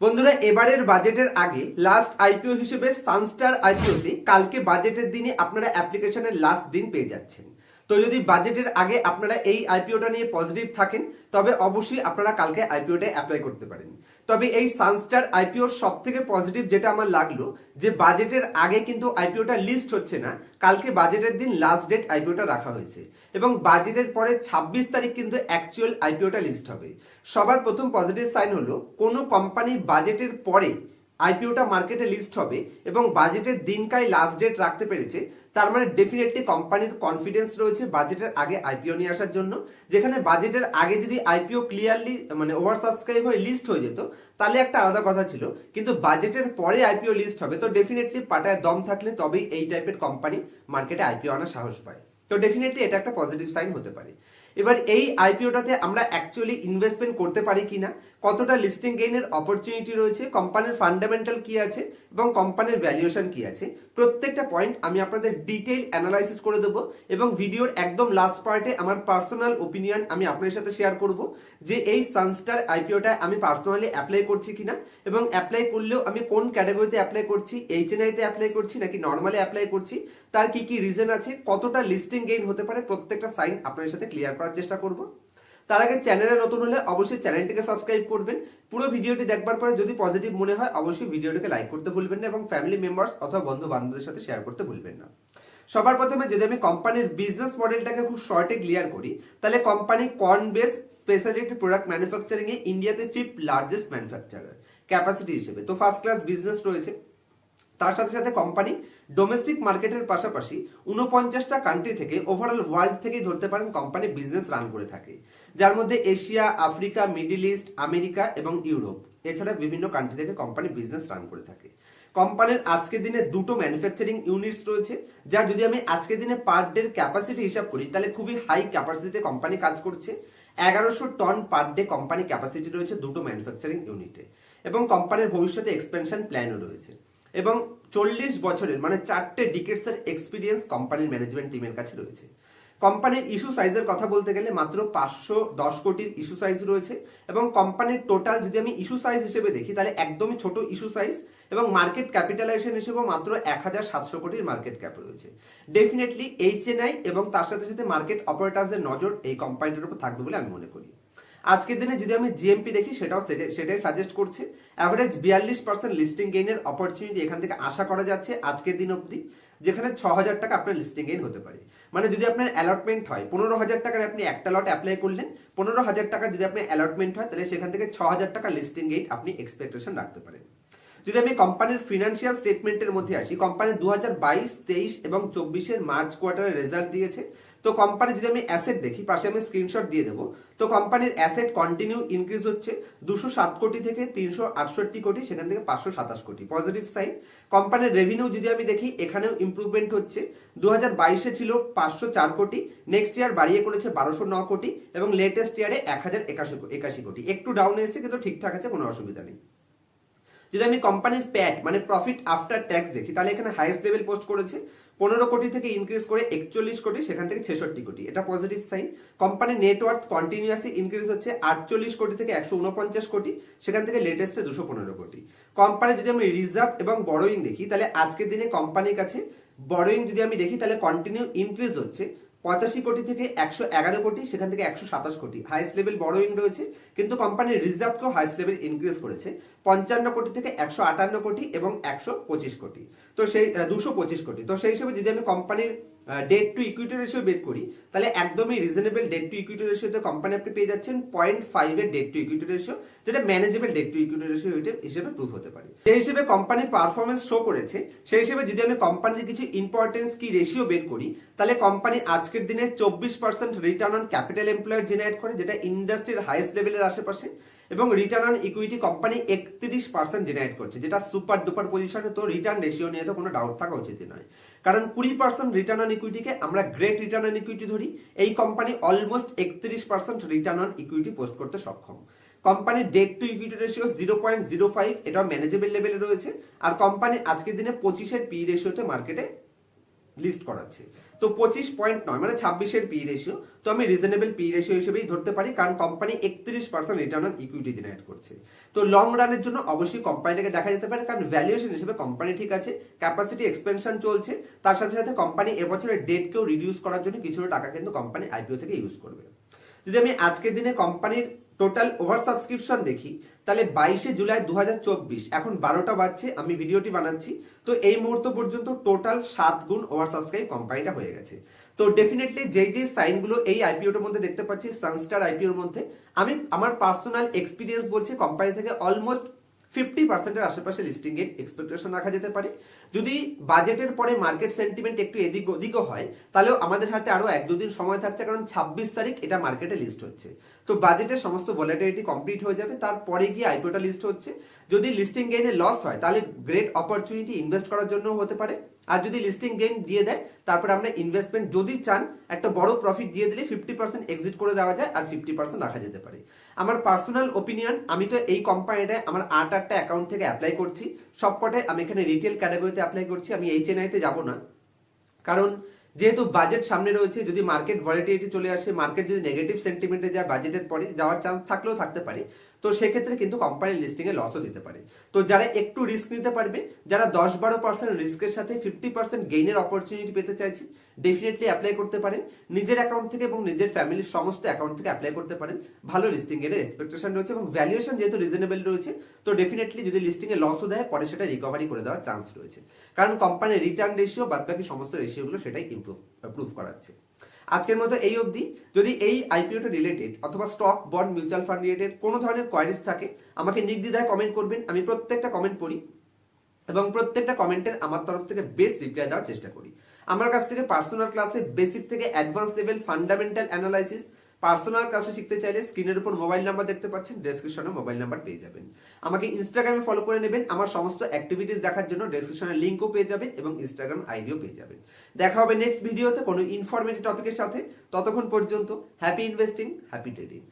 বন্ধুরা, এবারের বাজেটের আগে লাস্ট আইপিও হিসেবে সানস্টার আইপিওতে কালকে বাজেটের দিনে আপনারা অ্যাপ্লিকেশনের লাস্ট দিন পেয়ে যাচ্ছেন। তো যদি বাজেটের আগে আপনারা এই আইপিওটা নিয়ে পজিটিভ থাকেন, তবে অবশ্যই আপনারা কালকে আইপিওটা অ্যাপ্লাই করতে পারেন। তবে এই সানস্টার আইপিওর সব থেকে পজিটিভ যেটা আমার লাগল, যে বাজেটের আগে কিন্তু আইপিওটা লিস্ট হচ্ছে না, কালকে বাজেটের দিন লাস্ট ডেট আইপিওটা রাখা হয়েছে। এবং বাজেটের পরে ছাব্বিশ তারিখ কিন্তু অ্যাকচুয়াল আইপিওটা লিস্ট হবে। সবার প্রথম পজিটিভ সাইন হলো, কোনো কোম্পানি বাজেটের পরে আইপিওটা মার্কেটে লিস্ট হবে এবং বাজেটের দিনকায় লাস্ট ডেট রাখতে পেরেছে তার মানে ডেফিনেটলি কোম্পানির কনফিডেন্স রয়েছে বাজেটের আগে আইপিও নিয়ে আসার জন্য। যেখানে বাজেটের আগে যদি আইপিও ক্লিয়ারলি মানে ওভার সাবস্ক্রাইব হয়ে লিস্ট হয়ে যেত, তাহলে একটা আলাদা কথা ছিল। কিন্তু বাজেটের পরে আইপিও লিস্ট হবে, তো ডেফিনেটলি পাটায় দম থাকলে তবেই এই টাইপের কোম্পানি মার্কেটে আইপিও আনার সাহস পায়। তো ডেফিনেটলি এটা একটা পজিটিভ সাইন হতে পারে। এবার এই আইপিওটাতে আমরা অ্যাকচুয়ালি ইনভেস্টমেন্ট করতে পারি কিনা, কতটা লিস্টিং গেইনের অপরচুনিটি রয়েছে কোম্পানির ফান্ডামেন্টাল কি আছে, এবং কোম্পানির ভ্যালুয়েশন কি আছে প্রত্যেকটা পয়েন্ট আমি আপনাদের ডিটেইল অ্যানালাইসিস করে দেবো এবং ভিডিওর একদম লাস্ট পার্টে আমার পার্সোনাল ওপিনিয়ন আমি আপনাদের সাথে শেয়ার করব যে এই সানস্টার আইপিওটা আমি পার্সোনালি অ্যাপ্লাই করছি কিনা এবং অ্যাপ্লাই করলেও আমি কোন ক্যাটাগরিতে অ্যাপ্লাই করছি এইচএনআইতে অ্যাপ্লাই করছি নাকি নর্মালি অ্যাপ্লাই করছি, তার কি কি রিজন আছে, কতটা লিস্টিং গেইন হতে পারে, প্রত্যেকটা সাইন আপনাদের সাথে ক্লিয়ার করার চেষ্টা করব। তার আগে চ্যানেলে নতুন হলে অবশ্যই চ্যানেলটিকে সাবস্ক্রাইব করবেন। পুরো ভিডিওটি দেখবার পরে যদি পজিটিভ মনে হয়, অবশ্যই ভিডিওটিকে লাইক করতে ভুলবেন না এবং ফ্যামিলি মেম্বার্স অথবা বন্ধু বান্ধবদের সাথে শেয়ার করতে ভুলবেন না। সবার প্রথমে যদি আমি কোম্পানির বিজনেস মডেলটাকে খুব শর্টে ক্লিয়ার করি, তাহলে company corn base speciality product manufacturing এ ইন্ডিয়াতে ফিফথ লার্জেস্ট ম্যানুফ্যাকচারার ক্যাপাসিটি হিসেবে। তো ফার্স্ট ক্লাস বিজনেস রয়েছে। তার সাথে সাথে কোম্পানি ডোমেস্টিক মার্কেটের পাশাপাশি উনপঞ্চাশটা কান্ট্রি থেকে ওভারঅল ওয়ার্ল্ড থেকেই ধরতে পারেন কোম্পানি বিজনেস রান করে থাকে। যার মধ্যে Asia, Africa middle east America এবং ইউরোপ। এছাড়া বিভিন্ন কান্ট্রি থেকে কোম্পানি বিজনেস রান করে থাকে। কোম্পানির আজকের দিনে দুটো ম্যানুফ্যাকচারিং ইউনিটস রয়েছে, যা যদি আমি আজকের দিনে পার ডের ক্যাপাসিটি হিসাব করি, তাহলে খুবই হাই ক্যাপাসিটিতে কোম্পানি কাজ করছে। এগারোশো tonne per day company capacity রয়েছে দুটো ম্যানুফ্যাকচারিং ইউনিটে এবং কোম্পানির ভবিষ্যতে এক্সপেনশন প্ল্যানও রয়েছে। এবং চল্লিশ বছরের মানে চারটে ডিকেটসের এক্সপিরিয়েন্স কোম্পানির ম্যানেজমেন্ট টিমের কাছে রয়েছে। কোম্পানির ইস্যু সাইজের কথা বলতে গেলে মাত্র পাঁচশো দশ কোটির ইস্যু সাইজ রয়েছে এবং কোম্পানির টোটাল যদি আমি ইস্যু সাইজ হিসেবে দেখি, তাহলে একদমই ছোট ইস্যু সাইজ এবং মার্কেট ক্যাপিটালাইজেশন হিসেবেও মাত্র এক হাজার সাতশো কোটির মার্কেট ক্যাপ রয়েছে। ডেফিনেটলি এইচএনআই এবং তার সাথে সাথে মার্কেট অপারেটার্সদের নজর এই কোম্পানিটার উপর থাকবে বলে আমি মনে করি। আজকের দিনে যদি আমি জিএমপি দেখি, সেটাও সেটাই- সাজেস্ট করছে। অ্যাভারেজ বিয়াল্লিশ পার্সেন্ট লিস্টিং গেইনের অপরচুনিটি এখান থেকে আশা করা যাচ্ছে আজকের দিন অবধি, যেখানে ছ হাজার টাকা আপনার লিস্টিং গেইন হতে পারে। মানে যদি আপনার অ্যালটমেন্ট হয় পনেরো হাজার টাকার আপনি একটা লট অ্যাপ্লাই করলেন পনেরো হাজার টাকা যদি আপনার অ্যালটমেন্ট হয়, তাহলে সেখান থেকে ছ হাজার টাকা লিস্টিং গেইন আপনি এক্সপেকটেশন রাখতে পারেন। যদি আমি কোম্পানির ফিনান্সিয়াল স্টেটমেন্টের মধ্যে আসি, কোম্পানি দু হাজার বাইশ, তেইশ এবং চব্বিশের মার্চ কোয়ার্টারের রেজাল্ট দিয়েছে। তো কোম্পানি যদি আমি অ্যাসেট দেখি, পাশে আমি স্ক্রিনশট দিয়ে দেবো। তো কোম্পানির অ্যাসেট কন্টিনিউ ইনক্রিজ হচ্ছে দুশো সাত কোটি থেকে তিনশো আটষট্টি কোটি, সেখান থেকে পাঁচশো সাতাশ কোটি। পজিটিভ সাইন কোম্পানির রেভিনিউ যদি আমি দেখি, এখানেও ইমপ্রুভমেন্ট হচ্ছে। দু হাজার বাইশে ছিল পাঁচশো চার কোটি নেক্সট ইয়ার বাড়িয়ে করেছে বারোশো ন কোটি এবং লেটেস্ট ইয়ারে এক হাজার একাশি একাশি কোটি। একটু ডাউন এসেছে, কিন্তু ঠিকঠাক আছে, কোনো অসুবিধা নেই। যদি আমি কোম্পানির প্যাট মানে প্রফিট আফটার ট্যাক্স দেখি, তাহলে এখানে হাইয়েস্ট লেভেল পোস্ট করেছে। পনেরো কোটি থেকে ইনক্রিজ করে একচল্লিশ কোটি, সেখান থেকে ছেষট্টি কোটি। এটা পজিটিভ সাইন কোম্পানির নেটওয়ার্থ কন্টিনিউয়াসলি ইনক্রিজ হচ্ছে আটচল্লিশ কোটি থেকে একশো উনপঞ্চাশ কোটি, সেখান থেকে লেটেস্টে দুশো পনেরো কোটি। কোম্পানি যদি আমি রিজার্ভ এবং বড়োইং দেখি, তাহলে আজকের দিনে কোম্পানির কাছে বড়োইং যদি আমি দেখি, তাহলে কন্টিনিউ ইনক্রিজ হচ্ছে পঁচাশি কোটি থেকে একশো এগারো কোটি, সেখান থেকে একশো সাতাশ কোটি। হাইস্ট লেভেল বড়োয়িং রয়েছে, কিন্তু কোম্পানির রিজার্ভকেও হাইস্ট লেভেল ইনক্রিজ করেছে। পঞ্চান্ন কোটি থেকে একশো আটান্ন কোটি এবং একশো পঁচিশ কোটি। তো সেই দুশো পঁচিশ কোটি। তো সেই হিসেবে যদি আমি কোম্পানির ডেট টু ইকুইটি রেশিও বের করি, তাহলে একদমই রিজনেবল ডেট টু ইকুইটি রেশিওতে কোম্পানি আপনি পেয়ে যাচ্ছেন পয়েন্ট ফাইভের ডেট টু ইকুইটি রেশিও যেটা manageable debt to equity ratio হিসেবে প্রুফ হতে পারে। সেই হিসেবে কোম্পানির পারফরমেন্স শো করেছে, সেই হিসেবে যদি আমি কোম্পানির কিছু ইম্পর্টেন্স কি রেশিও বের করি, তাহলে কোম্পানি আজকের দিনে চব্বিশ percent return on capital employer generate করে, যেটা ইন্ডাস্ট্রির হাইয়েস্ট লেভেলের আশেপাশে। এবং রিটার্ন অন ইকুইটি কোম্পানি একত্রিশ পার্সেন্ট জেনারেট করছে, যেটা সুপার ডুপার পজিশনে তো রিটার্ন রেশিও নিয়ে তো কোনো ডাউট থাকা উচিত নয়। কারণ কুড়ি পার্সেন্ট রিটার্ন অন ইকুইটিকে আমরা গ্রেট রিটার্ন অন ইকুইটি ধরি, এই কোম্পানি অলমোস্ট একত্রিশ percent return on equity post করতে সক্ষম। কোম্পানির debt to equity ratio zero point zero five এটাও ম্যানেজেবল লেভেলে রয়েছে, আর কোম্পানি আজকের দিনে পঁচিশের পি রেশিওতে মার্কেটে লিস্ট করাচ্ছে। তো পঁচিশ পয়েন্ট নয় মানে ছাব্বিশের পি রেশিও তো আমি রিজনেবল পি রেশিও হিসেবেই ধরতে পারি, কারণ কোম্পানি একত্রিশ percent return on equity generate করছে। তো লং রানের জন্য অবশ্যই কোম্পানিটাকে দেখা যেতে পারে, কারণ ভ্যালুয়েশন হিসেবে কোম্পানি ঠিক আছে ক্যাপাসিটি এক্সপেনশন চলছে। তার সাথে সাথে কোম্পানি এবছরের ডেটকেও রিডিউস করার জন্য কিছুটা টাকা কিন্তু কোম্পানি আইপিও থেকে ইউজ করবে। যদি আমি আজকের দিনে কোম্পানির টোটাল ওভার সাবস্ক্রিপশন দেখি, তাহলে বাইশে জুলাই দু হাজার চব্বিশ, এখন বারোটা বাজছে, আমি ভিডিওটি বানাচ্ছি। তো এই মুহূর্ত পর্যন্ত টোটাল সাত গুণ ওভার সাবস্ক্রাইব কোম্পানিটা হয়ে গেছে। তো ডেফিনেটলি যেই যেই সাইনগুলো এই আইপিওটার মধ্যে দেখতে পাচ্ছি সানস্টার আইপিওর মধ্যে, আমি আমার পার্সোনাল এক্সপিরিয়েন্স বলছি কোম্পানি থেকে অলমোস্ট ফিফটি পার্সেন্টের আশেপাশে লিস্টিং এর এক্সপেকটেশন রাখা যেতে পারে। যদি বাজেটের পরে মার্কেট সেন্টিমেন্ট একটু এদিক ওদিকও হয়, তাহলেও আমাদের হাতে আরও এক দুদিন সময় থাকছে, কারণ ছাব্বিশ তারিখ এটা মার্কেটে লিস্ট হচ্ছে। তো বাজেটের সমস্ত ভলাটিলিটি কমপ্লিট হয়ে যাবে, তারপরে গিয়ে আইপিওটা লিস্ট হচ্ছে। যদি লিস্টিং গেইনে লস হয়, তাহলে গ্রেট অপরচুনিটি ইনভেস্ট করার জন্য হতে পারে। আর যদি লিস্টিং গেইন দিয়ে দেয়, তারপরে আমরা ইনভেস্টমেন্ট যদি চান, একটা বড় প্রফিট দিয়ে দিলে ফিফটি পার্সেন্ট এক্সিট করে দেওয়া যায় আর ফিফটি পার্সেন্ট রাখা যেতে পারে। আমার পার্সোনাল ওপিনিয়ন আমি তো এই কোম্পানিটায় আমার আট আটটা অ্যাকাউন্ট থেকে অ্যাপ্লাই করছি। সবকটায় আমি এখানে রিটেল ক্যাটাগরিতে অ্যাপ্লাই করছি, আমি এইচ এনআইতে যাব না। কারণ যেহেতু বাজেট সামনে রয়েছে, যদি মার্কেট ভলিটিলিটি চলে আসে মার্কেট যদি নেগেটিভ সেন্টিমেন্টে যায় বাজেটের পরে যাওয়ার চান্স থাকলেও থাকতে পারে। তো সেক্ষেত্রে কিন্তু কোম্পানির লিস্টিংয়ে লসও দিতে পারে। তো যারা একটু রিস্ক নিতে পারবে, যারা দশ বারো পার্সেন্ট রিস্কের সাথে ফিফটি পার্সেন্ট গেইনের অপরচুনিটি পেতে চাইছে ডেফিনেটলি অ্যাপ্লাই করতে পারেন। নিজের অ্যাকাউন্ট থেকে এবং নিজের ফ্যামিলির সমস্ত অ্যাকাউন্ট থেকে অ্যাপ্লাই করতে পারেন। ভালো লিস্টিং এর এক্সপেকটেশন রয়েছে এবং ভ্যালুয়েশন যেহেতু রিজনেবল রয়েছে, তো ডেফিনেটলি যদি লিস্টিং এ লসও দেয়, পরে সেটা রিকভারি করে দেওয়ার চান্স রয়েছে। কারণ কোম্পানির রিটার্ন রেশিও বাদ বাকি সমস্ত রেশিওগুলো সেটাই ইমপ্রুভ প্রুভ করাচ্ছে। আজকের মতো এই অবধি। যদি এই আইপিওটা রিলেটেড অথবা stock bond mutual fund related কোনো ধরনের কোয়ারিজ থাকে, আমাকে নির্দ্বিধায় কমেন্ট করবেন, আমি প্রত্যেকটা কমেন্ট পড়ি এবং প্রত্যেকটা কমেন্টের আমার তরফ থেকে বেস্ট রিপ্লাই দেওয়ার চেষ্টা করি। আমার কাছ থেকে পার্সোনাল ক্লাসে বেসিক থেকে advance level fundamental analysis personal ক্লাসে শিখতে চাইলে স্ক্রিনের উপর মোবাইল নাম্বার দেখতে পাচ্ছেন ডেসক্রিপশনে মোবাইল নাম্বার পেয়ে যাবেন। আমাকে ইনস্টাগ্রামে ফলো করে নেবেন, আমার সমস্ত অ্যাক্টিভিটিস দেখার জন্য ডেসক্রিপশনে লিঙ্কও পেয়ে যাবেন এবং ইনস্টাগ্রাম আইডিও পেয়ে যাবেন। দেখা হবে নেক্সট ভিডিওতে কোনো ইনফরমেটিভ টপিকের সাথে। ততক্ষণ পর্যন্ত হ্যাপি ইনভেস্টিং হ্যাপি ট্রেডিং